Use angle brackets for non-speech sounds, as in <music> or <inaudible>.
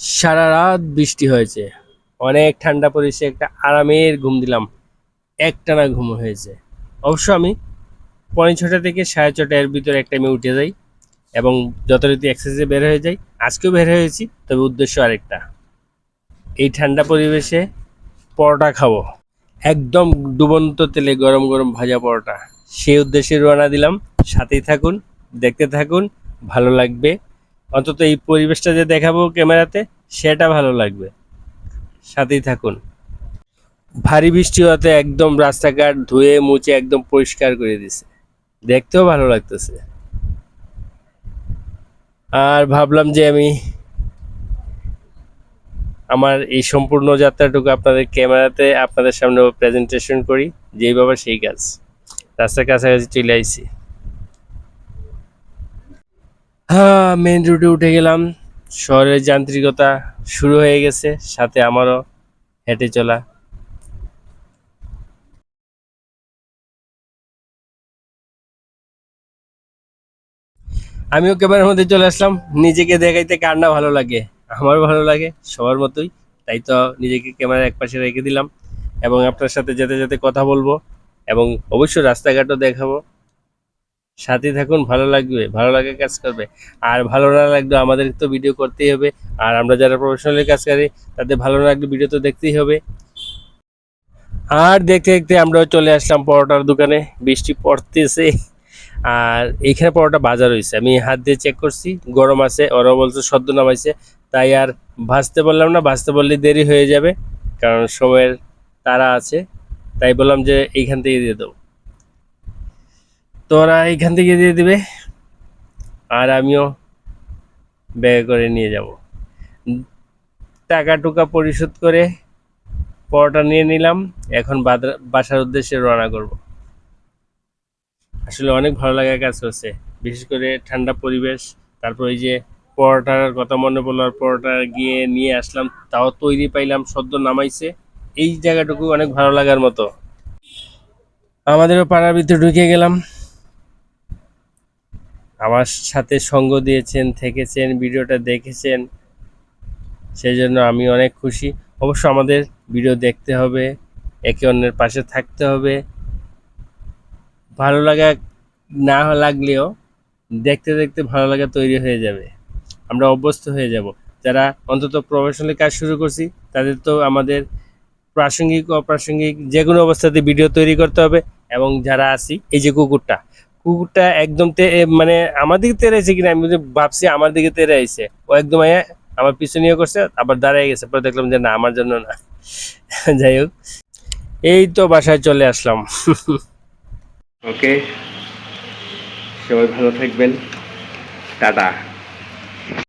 সারা রাত বৃষ্টি হয়েছে। অনেক ঠান্ডা পড়েছে, একটা আরামের ঘুম দিলাম। একটানা ঘুম হয়েছে। অবশ্য আমি পৌনে ছটা থেকে সাড়ে ছটার ভিতরে এক টাইমে উঠে যাই এবং যথারীতি এক্সারসাইজে বের হয়ে যাই। আজকেও বের হয়েছি, তবে উদ্দেশ্য আরেকটা। এই ঠান্ডা পরিবেশে পরোটা খাব। একদম ডুবন্ত তেলে গরম গরম ভাজা পরোটা। সেই উদ্দেশ্যে রওনা দিলাম। সাথেই থাকুন, দেখতে থাকুন, ভালো লাগবে। অন্তত এই পরিবেশটা যে দেখাবো ক্যামেরাতে, সেটা ভালো লাগবে। সাথেই থাকুন। ভারী বৃষ্টি হতে একদম রাস্তাঘাট ধুয়ে মুছে একদম পরিষ্কার করে দিছে। দেখতেও ভালো লাগতেছে। আর ভাবলাম যে আমি আমার এই সম্পূর্ণ যাত্রাটুকু আপনাদের ক্যামেরাতে, আপনাদের সামনে প্রেজেন্টেশন করি। যেই বাবা সেই কাজ। রাস্তার কাছাকাছি চলে আইছি। হ্যাঁ মেন রুটে উঠে গেলাম। শহরের যান্ত্রিকতা শুরু হয়ে গেছে, সাথে আমারও হেঁটে চলা। আমিও ক্যামেরার মধ্যে চলে আসলাম। নিজেকে দেখাইতে কার না ভালো লাগে? আমারও ভালো লাগে, সবার মতোই। তাই তো নিজেকে ক্যামেরার এক পাশে রেখে দিলাম। এবং আপনার সাথে যেতে যেতে কথা বলব। এবং অবশ্যই রাস্তাঘাটও দেখাবো। সাথে থাকুন, ভালো লাগবে, ভালো লাগে কাজ করবে। আর ভালো না লাগলে আমাদের তো ভিডিও করতেই হবে। আর আমরা যারা প্রফেশনালি কাজ করি, তাদের ভালো না লাগলে ভিডিও তো দেখতেই হবে। আর দেখতে দেখতে আমরাও চলে আসলাম পরোটার দোকানে, বৃষ্টি পড়তেছে। আর এইখানে পরোটা বাজার হয়েছে আমি হাত দিয়ে চেক করছি, গরম আছে ওরা বলছে সদ্য নামাইছে। তাই আর ভাজতে বললাম না ভাজতে বললে দেরি হয়ে যাবে, কারণ সময়ের তারা আছে। তাই বললাম যে এইখান থেকে দিয়ে দেবো। তো ওরা এইখান থেকে দিয়ে দেবে। আর আমিও ব্যাগে করে নিয়ে যাব। টাকা টুকা পরিশোধ করে পরোটা নিয়ে নিলাম। এখন বাসার উদ্দেশ্যে রওনা করব। আসলে অনেক ভালো লাগা কাজ করছে। বিশেষ করে ঠান্ডা পরিবেশ, তারপর এই যে পরোটার কথা মনে পড়ল, আর পরোটা গিয়ে নিয়ে আসলাম, তাও তৈরি পাইলাম, সদ্য নামাইছে। এই জায়গাটুকু অনেক ভালো লাগার মতো। আমাদেরও পাড়ার ভিতরে ঢুকে গেলাম। আমার সাথে সঙ্গ দিয়েছেন, থেকেছেন, ভিডিওটা দেখেছেন। সেই জন্য আমি অনেক খুশি। অবশ্য আমাদের ভিডিও দেখতে হবে, একে অন্যের পাশে থাকতে হবে। ভালো লাগা না লাগলেও দেখতে দেখতে ভালো লাগা তৈরি হয়ে যাবে। আমরা অভ্যস্ত হয়ে যাব। যারা অন্তত প্রফেশনালি কাজ শুরু করছি, তাদের তো আমাদের প্রাসঙ্গিক, অপ্রাসঙ্গিক যে কোনো অবস্থাতে ভিডিও তৈরি করতে হবে। এবং যারা আছি, এই যে কুকুরটা কুকুরটা একদম মানে আমার দিকে তেরে আছে কিনা, আমি ভাবছি আমার দিকে তেরে আছে ও একদম আমার পিছনেও করছে, আবার দাঁড়ায় গেছে। পরে দেখলাম যে না, আমার জন্য না। <laughs> যাই হোক। এই তো বাসায় চলে আসলাম। <laughs> ওকে। সবাই ভালো থাকবেন। টাটা।